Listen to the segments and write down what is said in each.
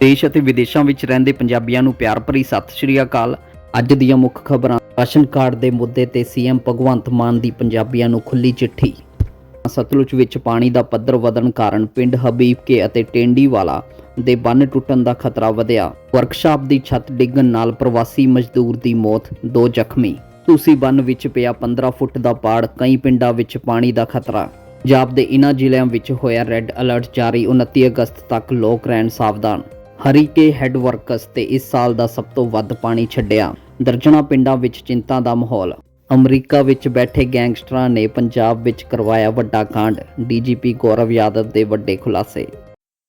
ਦੇਸ਼ ਅਤੇ ਵਿਦੇਸ਼ਾਂ ਵਿੱਚ ਰਹਿੰਦੇ ਪੰਜਾਬੀਆਂ ਨੂੰ ਪਿਆਰ ਭਰੀ ਸਤਿ ਸ਼੍ਰੀ ਅਕਾਲ। ਅੱਜ ਦੀਆਂ ਮੁੱਖ ਖਬਰਾਂ, ਰਾਸ਼ਨ ਕਾਰਡ ਦੇ ਮੁੱਦੇ ਤੇ ਸੀਐਮ ਭਗਵੰਤ ਮਾਨ ਦੀ ਪੰਜਾਬੀਆਂ ਨੂੰ ਖੁੱਲੀ ਚਿੱਠੀ। ਸਤਲੁਜ ਵਿੱਚ ਪਾਣੀ ਦਾ ਪੱਧਰ ਵਧਣ ਕਾਰਨ ਪਿੰਡ ਹਬੀਬਕੇ ਅਤੇ ਟੇਂਡੀਵਾਲਾ ਦੇ ਬੰਨ ਟੁੱਟਣ ਦਾ ਖਤਰਾ ਵਧਿਆ। ਵਰਕਸ਼ਾਪ ਦੀ ਛੱਤ ਡਿੱਗਣ ਨਾਲ ਪ੍ਰਵਾਸੀ ਮਜ਼ਦੂਰ ਦੀ ਮੌਤ, ਦੋ ਜ਼ਖਮੀ। ਤੁਸੀਂ ਬੰਨ ਵਿੱਚ ਪਿਆ 15 ਫੁੱਟ ਦਾ ਪਾੜ, ਕਈ ਪਿੰਡਾਂ ਵਿੱਚ ਪਾਣੀ ਦਾ ਖਤਰਾ। ਪੰਜਾਬ ਦੇ ਇਨ੍ਹਾਂ ਜ਼ਿਲ੍ਹਿਆਂ ਵਿੱਚ ਹੋਇਆ ਰੈੱਡ ਅਲਰਟ ਜਾਰੀ 29 ਅਗਸਤ ਤੱਕ ਲੋਕ ਰਹਿਣ ਸਾਵਧਾਨ। ਹਰੀਕੇ ਹੈੱਡ ਵਰਕਸ ਤੇ ਇਸ ਸਾਲ ਦਾ ਸਭ ਤੋਂ ਵੱਧ ਪਾਣੀ ਛੱਡਿਆ। ਦਰਜਣਾ ਪਿੰਡਾਂ ਵਿੱਚ ਚਿੰਤਾ ਦਾ ਮਾਹੌਲ। ਅਮਰੀਕਾ ਵਿੱਚ ਬੈਠੇ ਗੈਂਗਸਟਰਾਂ ਨੇ ਪੰਜਾਬ ਵਿੱਚ ਕਰਵਾਇਆ ਵੱਡਾ ਕਾਂਡ। ਡੀਜੀਪੀ ਗੌਰਵ ਯਾਦਵ ਦੇ ਵੱਡੇ ਖੁਲਾਸੇ।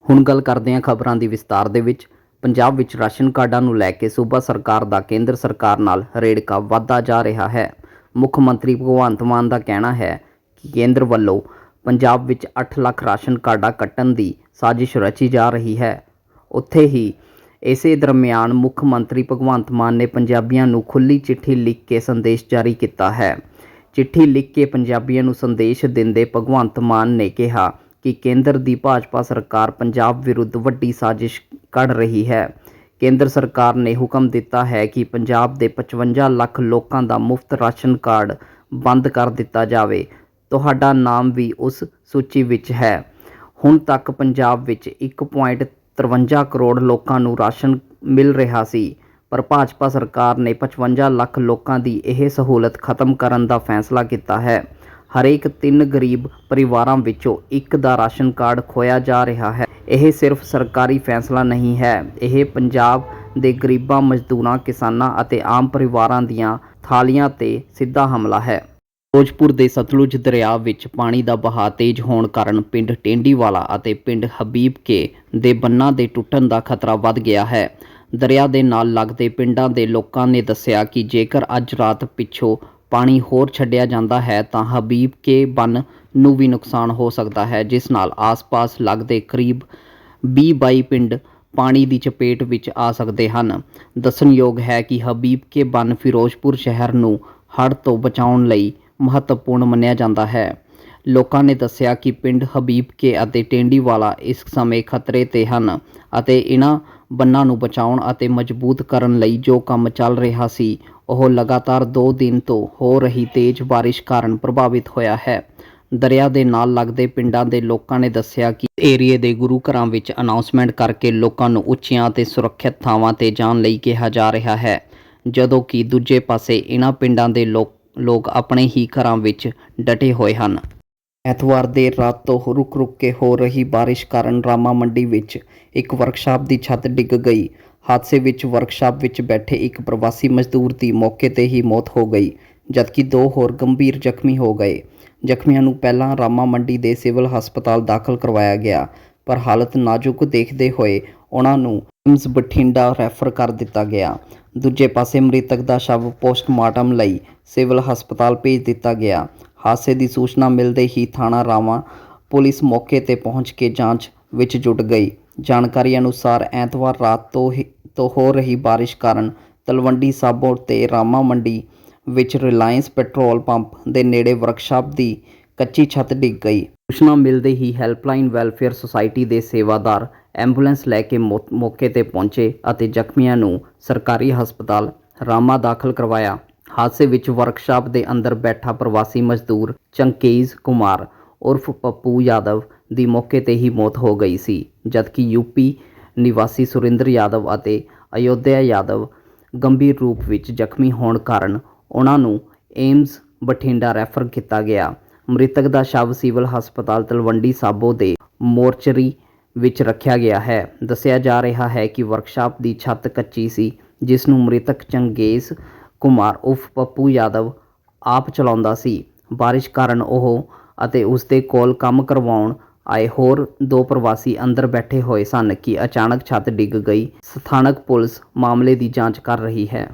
ਹੁਣ ਗੱਲ ਕਰਦੇ ਹਾਂ ਖਬਰਾਂ ਦੀ ਵਿਸਤਾਰ ਦੇ ਵਿੱਚ। ਪੰਜਾਬ ਵਿੱਚ ਰਾਸ਼ਨ ਕਾਰਡਾਂ ਨੂੰ ਲੈ ਕੇ ਸੂਬਾ ਸਰਕਾਰ ਦਾ ਕੇਂਦਰ ਸਰਕਾਰ ਨਾਲ ਰੇੜਕਾ ਵਧਦਾ ਜਾ ਰਿਹਾ ਹੈ। ਮੁੱਖ ਮੰਤਰੀ ਭਗਵੰਤ ਮਾਨ ਦਾ ਕਹਿਣਾ ਹੈ ਕਿ ਕੇਂਦਰ ਵੱਲੋਂ ਪੰਜਾਬ ਵਿੱਚ 8 ਲੱਖ ਰਾਸ਼ਨ ਕਾਰਡਾਂ ਕੱਟਣ ਦੀ ਸਾਜ਼ਿਸ਼ ਰਚੀ ਜਾ ਰਹੀ ਹੈ। ਉੱਥੇ ਹੀ। ਇਸੇ ਦਰਮਿਆਨ ਮੁੱਖ ਮੰਤਰੀ ਭਗਵੰਤ ਮਾਨ ਨੇ ਪੰਜਾਬੀਆਂ ਨੂੰ ਖੁੱਲੀ ਚਿੱਠੀ ਲਿਖ ਕੇ ਸੰਦੇਸ਼ ਜਾਰੀ ਕੀਤਾ ਹੈ। ਚਿੱਠੀ ਲਿਖ ਕੇ ਪੰਜਾਬੀਆਂ ਨੂੰ ਸੰਦੇਸ਼ ਦਿੰਦੇ ਭਗਵੰਤ ਮਾਨ ਨੇ ਕਿਹਾ ਕਿ ਕੇਂਦਰ ਦੀ ਭਾਜਪਾ ਸਰਕਾਰ ਪੰਜਾਬ ਵਿਰੁੱਧ ਵੱਡੀ ਸਾਜ਼ਿਸ਼ ਕੱਢ ਰਹੀ ਹੈ। ਕੇਂਦਰ ਸਰਕਾਰ ਨੇ ਹੁਕਮ ਦਿੱਤਾ ਹੈ ਕਿ ਪੰਜਾਬ ਦੇ 55 ਲੱਖ ਲੋਕਾਂ ਦਾ ਮੁਫਤ ਰਾਸ਼ਨ ਕਾਰਡ ਬੰਦ ਕਰ ਦਿੱਤਾ ਜਾਵੇ। ਤੁਹਾਡਾ ਨਾਮ ਵੀ ਉਸ ਸੂਚੀ ਵਿੱਚ ਹੈ। ਹੁਣ ਤੱਕ ਪੰਜਾਬ ਵਿੱਚ 1.53 ਕਰੋੜ ਲੋਕਾਂ ਨੂੰ ਰਾਸ਼ਨ ਮਿਲ ਰਿਹਾ ਸੀ, ਪਰ ਭਾਜਪਾ ਸਰਕਾਰ ਨੇ 55 ਲੱਖ ਲੋਕਾਂ ਦੀ ਇਹ ਸਹੂਲਤ ਖਤਮ ਕਰਨ ਦਾ ਫੈਸਲਾ ਕੀਤਾ ਹੈ। ਹਰੇਕ ਤਿੰਨ ਗਰੀਬ ਪਰਿਵਾਰਾਂ ਵਿੱਚੋਂ ਇੱਕ ਦਾ ਰਾਸ਼ਨ ਕਾਰਡ ਖੋਇਆ ਜਾ ਰਿਹਾ ਹੈ। ਇਹ ਸਿਰਫ ਸਰਕਾਰੀ ਫੈਸਲਾ ਨਹੀਂ ਹੈ। ਇਹ ਪੰਜਾਬ ਦੇ ਗਰੀਬਾਂ, ਮਜ਼ਦੂਰਾਂ, ਕਿਸਾਨਾਂ ਅਤੇ ਆਮ ਪਰਿਵਾਰਾਂ ਦੀਆਂ ਥਾਲੀਆਂ ਤੇ ਸਿੱਧਾ ਹਮਲਾ ਹੈ। ਫਿਰੋਜ਼ਪੁਰ ਦੇ ਸਤਲੁਜ ਦਰਿਆ ਵਿੱਚ ਪਾਣੀ ਦਾ ਬਹਾਅ ਤੇਜ਼ ਹੋਣ ਕਾਰਨ ਪਿੰਡ ਟੇਂਡੀਵਾਲਾ ਅਤੇ ਪਿੰਡ ਹਬੀਬ ਕੇ ਦੇ ਬੰਨਾਂ ਦੇ ਟੁੱਟਣ ਦਾ ਖਤਰਾ ਵੱਧ ਗਿਆ ਹੈ। ਦਰਿਆ ਦੇ ਨਾਲ ਲੱਗਦੇ ਪਿੰਡਾਂ ਦੇ ਲੋਕਾਂ ਨੇ ਦੱਸਿਆ ਕਿ ਜੇਕਰ ਅੱਜ ਰਾਤ ਪਿੱਛੋਂ ਪਾਣੀ ਹੋਰ ਛੱਡਿਆ ਜਾਂਦਾ ਹੈ, ਤਾਂ ਹਬੀਬ ਕੇ ਬੰਨ ਨੂੰ ਵੀ ਨੁਕਸਾਨ ਹੋ ਸਕਦਾ ਹੈ, ਜਿਸ ਨਾਲ ਆਸ-ਪਾਸ ਲੱਗਦੇ ਕਰੀਬ 20 ਬਾਈ ਪਿੰਡ ਪਾਣੀ ਦੀ ਚਪੇਟ ਵਿੱਚ ਆ ਸਕਦੇ ਹਨ। ਦੱਸਣਯੋਗ ਹੈ ਕਿ ਹਬੀਬ ਕੇ ਬੰਨ ਫਿਰੋਜ਼ਪੁਰ ਸ਼ਹਿਰ ਨੂੰ ਹੜ੍ਹ ਤੋਂ ਬਚਾਉਣ ਲਈ ਮਹੱਤਵਪੂਰਨ ਮੰਨਿਆ ਜਾਂਦਾ ਹੈ। ਲੋਕਾਂ ਨੇ ਦੱਸਿਆ ਕਿ ਪਿੰਡ ਹਬੀਬਕੇ ਅਤੇ ਟੇਂਡੀਵਾਲਾ ਇਸ ਸਮੇਂ ਖਤਰੇ ਤੇ ਹਨ ਅਤੇ ਇਹਨਾਂ ਬੰਨਾਂ ਨੂੰ ਬਚਾਉਣ ਅਤੇ ਮਜ਼ਬੂਤ ਕਰਨ ਲਈ ਜੋ ਕੰਮ ਚੱਲ ਰਿਹਾ ਸੀ, ਉਹ ਲਗਾਤਾਰ 2 ਦਿਨ ਤੋਂ ਹੋ ਰਹੀ ਤੇਜ਼ ਬਾਰਿਸ਼ ਕਾਰਨ ਪ੍ਰਭਾਵਿਤ ਹੋਇਆ ਹੈ। ਦਰਿਆ ਦੇ ਨਾਲ ਲੱਗਦੇ ਪਿੰਡਾਂ ਦੇ ਲੋਕਾਂ ਨੇ ਦੱਸਿਆ ਕਿ ਏਰੀਏ ਦੇ ਗੁਰੂ ਘਰਾਂ ਵਿੱਚ ਅਨਾਉਂਸਮੈਂਟ ਕਰਕੇ ਲੋਕਾਂ ਨੂੰ ਉੱਚੀਆਂ ਅਤੇ ਸੁਰੱਖਿਅਤ ਥਾਵਾਂ ਤੇ ਜਾਣ ਲਈ ਕਿਹਾ ਜਾ ਰਿਹਾ ਹੈ, ਜਦੋਂ ਕਿ ਦੂਜੇ ਪਾਸੇ ਇਹਨਾਂ ਪਿੰਡਾਂ ਦੇ ਲੋਕ ਲੋਕ ਆਪਣੇ ਹੀ ਘਰਾਂ ਵਿੱਚ ਡਟੇ ਹੋਏ ਹਨ। ਐਤਵਾਰ ਦੇਰ ਰਾਤ ਤੋਂ ਰੁਕ-ਰੁਕ ਕੇ ਹੋ ਰਹੀ ਬਾਰਿਸ਼ ਕਾਰਨ ਰਾਮਾ ਮੰਡੀ ਵਿੱਚ ਇੱਕ ਵਰਕਸ਼ਾਪ ਦੀ ਛੱਤ ਡਿੱਗ ਗਈ। ਹਾਦਸੇ ਵਿੱਚ ਵਰਕਸ਼ਾਪ ਵਿੱਚ ਬੈਠੇ ਇੱਕ ਪ੍ਰਵਾਸੀ ਮਜ਼ਦੂਰ ਦੀ ਮੌਕੇ ਤੇ ਹੀ ਮੌਤ ਹੋ ਗਈ, ਜਦਕਿ ਦੋ ਹੋਰ ਗੰਭੀਰ ਜ਼ਖਮੀ ਹੋ ਗਏ। ਜ਼ਖਮੀਆਂ ਨੂੰ ਪਹਿਲਾਂ ਰਾਮਾ ਮੰਡੀ ਦੇ ਸਿਵਲ ਹਸਪਤਾਲ ਦਾਖਲ ਕਰਵਾਇਆ ਗਿਆ, ਪਰ ਹਾਲਤ ਨਾਜ਼ੁਕ ਦੇਖਦੇ ਹੋਏ ਉਹਨਾਂ ਨੂੰ ਐਮਸ ਬਠਿੰਡਾ ਰੈਫਰ ਕਰ ਦਿੱਤਾ ਗਿਆ। ਦੂਜੇ ਪਾਸੇ ਮ੍ਰਿਤਕ ਦਾ ਸ਼ਵ ਪੋਸਟਮਾਰਟਮ ਲਈ ਸਿਵਲ ਹਸਪਤਾਲ ਭੇਜ ਦਿੱਤਾ ਗਿਆ। ਹਾਦਸੇ ਦੀ ਸੂਚਨਾ ਮਿਲਦੇ ਹੀ ਥਾਣਾ ਰਾਮਾ ਪੁਲਿਸ ਮੌਕੇ ਤੇ ਪਹੁੰਚ ਕੇ ਜਾਂਚ ਵਿੱਚ ਜੁਟ ਗਈ। ਜਾਣਕਾਰੀ ਅਨੁਸਾਰ ਐਤਵਾਰ ਰਾਤ ਤੋਂ ਤੋਂ ਹੋ ਰਹੀ ਬਾਰਿਸ਼ ਕਾਰਨ ਤਲਵੰਡੀ ਸਾਬੋ ਤੇ ਰਾਮਾ ਮੰਡੀ ਵਿੱਚ ਰਿਲਾਇੰਸ ਪੈਟਰੋਲ ਪੰਪ ਦੇ ਨੇੜੇ ਵਰਕਸ਼ਾਪ ਦੀ ਕੱਚੀ ਛੱਤ ਡਿੱਗ ਗਈ। ਸੂਚਨਾ ਮਿਲਦੇ ਹੀ ਹੈਲਪਲਾਈਨ ਵੈਲਫੇਅਰ ਸੁਸਾਇਟੀ ਦੇ ਸੇਵਾਦਾਰ ਐਂਬੂਲੈਂਸ ਲੈ ਕੇ ਮੌਕੇ ਤੇ ਪਹੁੰਚੇ ਅਤੇ ਜ਼ਖਮੀਆਂ ਨੂੰ ਸਰਕਾਰੀ ਹਸਪਤਾਲ ਰਾਮਾ ਦਾਖਲ ਕਰਵਾਇਆ। ਹਾਦਸੇ ਵਿੱਚ ਵਰਕਸ਼ਾਪ ਦੇ ਅੰਦਰ ਬੈਠਾ ਪ੍ਰਵਾਸੀ ਮਜ਼ਦੂਰ ਚੰਕੇਜ਼ ਕੁਮਾਰ ਉਰਫ ਪੱਪੂ ਯਾਦਵ ਦੀ ਮੌਕੇ ਤੇ ਹੀ ਮੌਤ ਹੋ ਗਈ ਸੀ, ਜਦਕਿ ਯੂਪੀ ਨਿਵਾਸੀ ਸੁਰਿੰਦਰ ਯਾਦਵ ਅਤੇ ਅਯੋਧਿਆ ਯਾਦਵ ਗੰਭੀਰ ਰੂਪ ਵਿੱਚ ਜ਼ਖਮੀ ਹੋਣ ਕਾਰਨ ਉਹਨਾਂ ਨੂੰ ਏਮਸ ਬਠਿੰਡਾ ਰੈਫਰ ਕੀਤਾ ਗਿਆ। ਮ੍ਰਿਤਕ ਦਾ ਸ਼ਵ ਸਿਵਲ ਹਸਪਤਾਲ ਤਲਵੰਡੀ ਸਾਬੋ ਦੇ ਮੋਰਚਰੀ ਵਿੱਚ ਰੱਖਿਆ ਗਿਆ ਹੈ। ਦੱਸਿਆ ਜਾ ਰਿਹਾ ਹੈ ਕਿ ਵਰਕਸ਼ਾਪ ਦੀ ਛੱਤ ਕੱਚੀ ਸੀ, ਜਿਸ ਨੂੰ ਮ੍ਰਿਤਕ ਚੰਗੇਜ਼ ਕੁਮਾਰ ਉਫ ਪੱਪੂ ਯਾਦਵ ਆਪ ਚਲਾਉਂਦਾ ਸੀ। ਬਾਰਿਸ਼ ਕਾਰਨ ਉਹ ਅਤੇ ਉਸ ਦੇ ਕੋਲ ਕੰਮ ਕਰਵਾਉਣ ਆਏ ਹੋਰ ਦੋ ਪ੍ਰਵਾਸੀ ਅੰਦਰ ਬੈਠੇ ਹੋਏ ਸਨ ਕਿ ਅਚਾਨਕ ਛੱਤ ਡਿੱਗ ਗਈ। ਸਥਾਨਕ ਪੁਲਿਸ ਮਾਮਲੇ ਦੀ ਜਾਂਚ ਕਰ ਰਹੀ ਹੈ।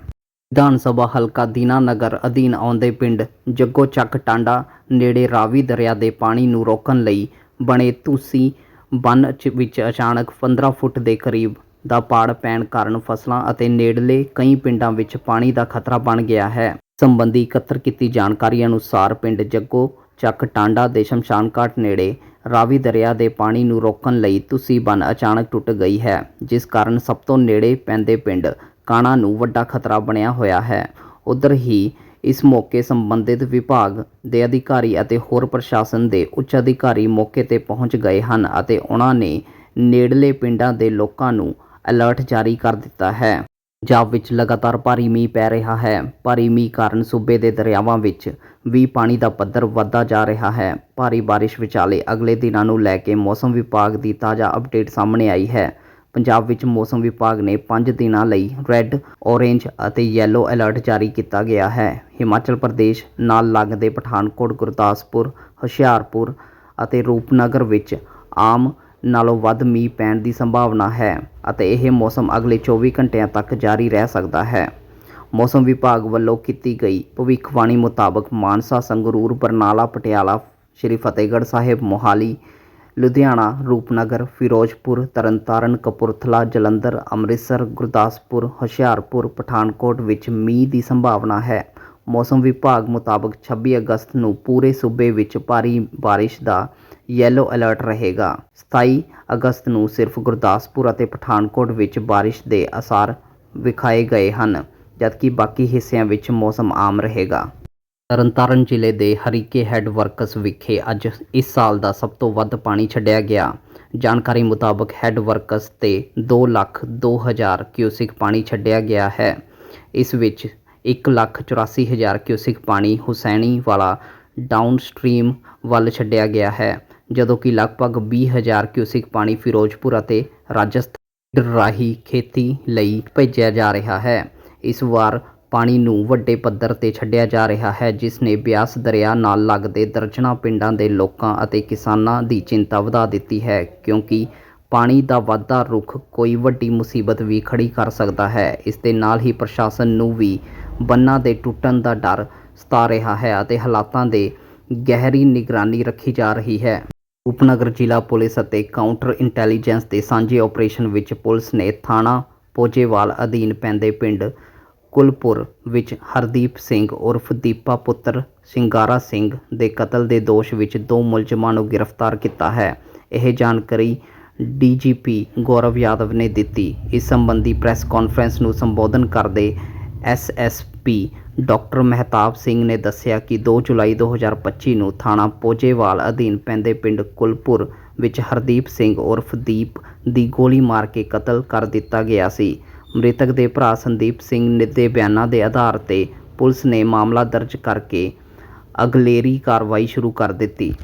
ਵਿਧਾਨ ਸਭਾ ਹਲਕਾ ਦੀਨਾਨਗਰ ਅਧੀਨ ਆਉਂਦੇ ਪਿੰਡ ਜੱਗੋ ਚੱਕ ਟਾਂਡਾ ਨੇੜੇ ਰਾਵੀ ਦਰਿਆ ਦੇ ਪਾਣੀ ਨੂੰ ਰੋਕਣ ਲਈ ਬਣੇ ਤੁਸੀਂ ਬੰਨ ਵਿੱਚ ਅਚਾਨਕ 15 ਫੁੱਟ ਦੇ ਕਰੀਬ ਦਾ ਪਾੜ ਪੈਣ ਕਾਰਨ ਫਸਲਾਂ ਅਤੇ ਨੇੜਲੇ ਕਈ ਪਿੰਡਾਂ ਵਿੱਚ ਪਾਣੀ ਦਾ ਖਤਰਾ ਬਣ ਗਿਆ ਹੈ। ਸੰਬੰਧੀ ਇਕੱਤਰ ਕੀਤੀ ਜਾਣਕਾਰੀ ਅਨੁਸਾਰ ਪਿੰਡ ਜੱਗੋ ਚੱਕ ਟਾਂਡਾ ਦੇ ਸ਼ਮਸ਼ਾਨ ਘਾਟ ਨੇੜੇ ਰਾਵੀ ਦਰਿਆ ਦੇ ਪਾਣੀ ਨੂੰ ਰੋਕਣ ਲਈ ਤੁਸੀਂ ਬੰਨ ਅਚਾਨਕ ਟੁੱਟ ਗਈ ਹੈ, ਜਿਸ ਕਾਰਨ ਸਭ ਤੋਂ ਨੇੜੇ ਪੈਂਦੇ ਪਿੰਡ ਕਾਣਾ ਨੂੰ ਵੱਡਾ ਖਤਰਾ ਬਣਿਆ ਹੋਇਆ ਹੈ। ਉਧਰ ਹੀ ਇਸ ਮੌਕੇ ਸੰਬੰਧਿਤ ਵਿਭਾਗ ਦੇ ਅਧਿਕਾਰੀ ਅਤੇ ਹੋਰ ਪ੍ਰਸ਼ਾਸਨ ਦੇ ਉੱਚ ਅਧਿਕਾਰੀ ਮੌਕੇ ਤੇ ਪਹੁੰਚ ਗਏ ਹਨ ਅਤੇ ਉਹਨਾਂ ਨੇ ਨੇੜਲੇ ਪਿੰਡਾਂ ਦੇ ਲੋਕਾਂ ਨੂੰ ਅਲਰਟ ਜਾਰੀ ਕਰ ਦਿੱਤਾ ਹੈ। ਪੰਜਾਬ ਵਿੱਚ ਲਗਾਤਾਰ ਭਾਰੀ ਮੀਂਹ ਪੈ ਰਿਹਾ ਹੈ। ਭਾਰੀ ਮੀਂਹ ਕਾਰਨ ਸੂਬੇ ਦੇ ਦਰਿਆਵਾਂ ਵਿੱਚ ਵੀ ਪਾਣੀ ਦਾ ਪੱਧਰ ਵਧਦਾ ਜਾ ਰਿਹਾ ਹੈ। ਭਾਰੀ ਬਾਰਿਸ਼ ਵਿਚਾਲੇ ਅਗਲੇ ਦਿਨਾਂ ਨੂੰ ਲੈ ਕੇ ਮੌਸਮ ਵਿਭਾਗ ਦੀ ਤਾਜ਼ਾ ਅਪਡੇਟ ਸਾਹਮਣੇ ਆਈ ਹੈ। ਪੰਜਾਬ ਵਿੱਚ ਮੌਸਮ ਵਿਭਾਗ ਨੇ 5 ਦਿਨਾਂ ਲਈ ਰੈੱਡ, ਔਰੇਂਜ ਅਤੇ ਯੈਲੋ ਅਲਰਟ ਜਾਰੀ ਕੀਤਾ ਗਿਆ ਹੈ। ਹਿਮਾਚਲ ਪ੍ਰਦੇਸ਼ ਨਾਲ ਲੱਗਦੇ ਪਠਾਨਕੋਟ ਗੁਰਦਾਸਪੁਰ ਹੁਸ਼ਿਆਰਪੁਰ ਅਤੇ ਰੂਪਨਗਰ ਵਿੱਚ ਆਮ ਨਾਲੋਂ ਵੱਧ ਮੀਂਹ ਪੈਣ ਦੀ ਸੰਭਾਵਨਾ ਹੈ ਅਤੇ ਇਹ ਮੌਸਮ ਅਗਲੇ 24 ਘੰਟਿਆਂ ਤੱਕ ਜਾਰੀ ਰਹਿ ਸਕਦਾ ਹੈ। ਮੌਸਮ ਵਿਭਾਗ ਵੱਲੋਂ ਕੀਤੀ ਗਈ ਭਵਿੱਖਬਾਣੀ ਮੁਤਾਬਕ ਮਾਨਸਾ ਸੰਗਰੂਰ ਬਰਨਾਲਾ ਪਟਿਆਲਾ ਸ਼੍ਰੀ ਫਤਿਹਗੜ੍ਹ ਸਾਹਿਬ ਮੋਹਾਲੀ ਲੁਧਿਆਣਾ, ਰੂਪਨਗਰ, ਫਿਰੋਜ਼ਪੁਰ, ਤਰਨਤਾਰਨ, ਕਪੂਰਥਲਾ, ਜਲੰਧਰ, ਅੰਮ੍ਰਿਤਸਰ, ਗੁਰਦਾਸਪੁਰ, ਹੁਸ਼ਿਆਰਪੁਰ, ਪਠਾਨਕੋਟ ਵਿੱਚ ਮੀਂਹ ਦੀ ਸੰਭਾਵਨਾ ਹੈ। ਮੌਸਮ ਵਿਭਾਗ ਮੁਤਾਬਕ 26 ਅਗਸਤ ਨੂੰ ਪੂਰੇ ਸੂਬੇ ਵਿੱਚ ਭਾਰੀ ਬਾਰਿਸ਼ ਦਾ ਯੈਲੋ ਅਲਰਟ ਰਹੇਗਾ। 27 ਅਗਸਤ ਨੂੰ ਸਿਰਫ ਗੁਰਦਾਸਪੁਰ ਅਤੇ ਪਠਾਨਕੋਟ ਵਿੱਚ ਬਾਰਿਸ਼ ਦੇ ਅਸਾਰ ਵਿਖਾਏ ਗਏ ਹਨ, ਜਦਕਿ ਬਾਕੀ ਹਿੱਸਿਆਂ ਵਿੱਚ ਮੌਸਮ ਆਮ ਰਹੇਗਾ। ਤਰਨਤਾਰਨ ਜ਼ਿਲ੍ਹੇ ਦੇ ਹਰੀਕੇ ਹੈੱਡ ਵਰਕਸ ਵਿਖੇ ਅੱਜ ਇਸ ਸਾਲ ਦਾ ਸਭ ਤੋਂ ਵੱਧ ਪਾਣੀ ਛੱਡਿਆ ਗਿਆ। ਜਾਣਕਾਰੀ ਮੁਤਾਬਕ ਹੈੱਡ ਵਰਕਸ ਤੇ 2 ਲੱਖ 2000 ਕਿਊਸਿਕ ਪਾਣੀ ਛੱਡਿਆ ਗਿਆ ਹੈ। ਇਸ ਵਿੱਚ 1 ਲੱਖ 84 ਹਜ਼ਾਰ ਕਿਊਸਿਕ ਪਾਣੀ ਹੁਸੈਣੀ ਵਾਲਾ ਡਾਊਨ ਸਟ੍ਰੀਮ ਵੱਲ ਛੱਡਿਆ ਗਿਆ ਹੈ, ਜਦੋਂ ਕਿ ਲਗਭਗ 20 ਹਜ਼ਾਰ ਕਿਊਸਿਕ ਪਾਣੀ ਫਿਰੋਜ਼ਪੁਰ ਅਤੇ ਰਾਜਸਥਾਨ ਰਾਹੀਂ ਖੇਤੀ ਲਈ ਭੇਜਿਆ ਜਾ ਰਿਹਾ ਹੈ। ਇਸ ਵਾਰ ਪਾਣੀ ਨੂੰ ਵੱਡੇ ਪੱਧਰ ਤੇ ਛੱਡਿਆ ਜਾ ਰਿਹਾ ਹੈ, ਜਿਸ ਨੇ ਬਿਆਸ ਦਰਿਆ ਨਾਲ ਲੱਗਦੇ ਦਰਜਨਾਂ ਪਿੰਡਾਂ ਦੇ ਲੋਕਾਂ ਅਤੇ ਕਿਸਾਨਾਂ ਦੀ ਚਿੰਤਾ ਵਧਾ ਦਿੱਤੀ ਹੈ, ਕਿਉਂਕਿ ਪਾਣੀ ਦਾ ਵਾਧਾ ਰੁੱਖ ਕੋਈ ਵੱਡੀ ਮੁਸੀਬਤ ਵੀ ਖੜੀ ਕਰ ਸਕਦਾ ਹੈ। ਇਸ ਦੇ ਨਾਲ ਹੀ ਪ੍ਰਸ਼ਾਸਨ ਨੂੰ ਵੀ ਬੰਨਾਂ ਦੇ ਟੁੱਟਣ ਦਾ ਡਰ ਸਤਾ ਰਿਹਾ ਹੈ ਅਤੇ ਹਾਲਾਤਾਂ ਦੇ ਗਹਿਰੀ ਨਿਗਰਾਨੀ ਰੱਖੀ ਜਾ ਰਹੀ ਹੈ। ਉਪਨਗਰ ਜ਼ਿਲ੍ਹਾ ਪੁਲਿਸ ਅਤੇ ਕਾਊਂਟਰ ਇੰਟੈਲੀਜੈਂਸ ਦੇ ਸਾਂਝੇ ਆਪਰੇਸ਼ਨ ਵਿੱਚ ਪੁਲਿਸ ਨੇ ਥਾਣਾ ਪੋਜੇਵਾਲ ਅਧੀਨ ਪੈਂਦੇ ਪਿੰਡ ਕੁਲਪੁਰ ਵਿੱਚ ਹਰਦੀਪ ਸਿੰਘ ਉਰਫ ਦੀਪਾ ਪੁੱਤਰ ਸਿੰਗਾਰਾ ਸਿੰਘ ਦੇ ਕਤਲ ਦੇ ਦੋਸ਼ ਵਿੱਚ ਦੋ ਮੁਲਜ਼ਮਾਂ ਨੂੰ ਗ੍ਰਿਫਤਾਰ ਕੀਤਾ ਹੈ। ਇਹ ਜਾਣਕਾਰੀ ਡੀਜੀਪੀ ਗੌਰਵ ਯਾਦਵ ਨੇ ਦਿੱਤੀ। ਇਸ ਸੰਬੰਧੀ ਪ੍ਰੈਸ ਕਾਨਫਰੰਸ ਨੂੰ ਸੰਬੋਧਨ ਕਰਦੇ ਐਸਐਸਪੀ ਡਾਕਟਰ ਮਹਿਤਾਬ ਸਿੰਘ ਨੇ ਦੱਸਿਆ ਕਿ 2 ਜੁਲਾਈ 2025 ਨੂੰ ਥਾਣਾ ਪੋਜੇਵਾਲ ਅਧੀਨ ਪੈਂਦੇ ਪਿੰਡ ਕੁਲਪੁਰ ਵਿੱਚ ਹਰਦੀਪ ਸਿੰਘ ਉਰਫ ਦੀਪ ਦੀ ਗੋਲੀ ਮਾਰ ਕੇ ਕਤਲ ਕਰ ਦਿੱਤਾ ਗਿਆ ਸੀ। ਮ੍ਰਿਤਕ ਦੇ ਭਰਾ ਸੰਦੀਪ ਸਿੰਘ ਦੇ ਬਿਆਨਾਂ ਦੇ ਆਧਾਰ ਤੇ ਪੁਲਿਸ ਨੇ ਮਾਮਲਾ ਦਰਜ ਕਰਕੇ ਅਗਲੇਰੀ ਕਾਰਵਾਈ ਸ਼ੁਰੂ ਕਰ ਦਿੱਤੀ।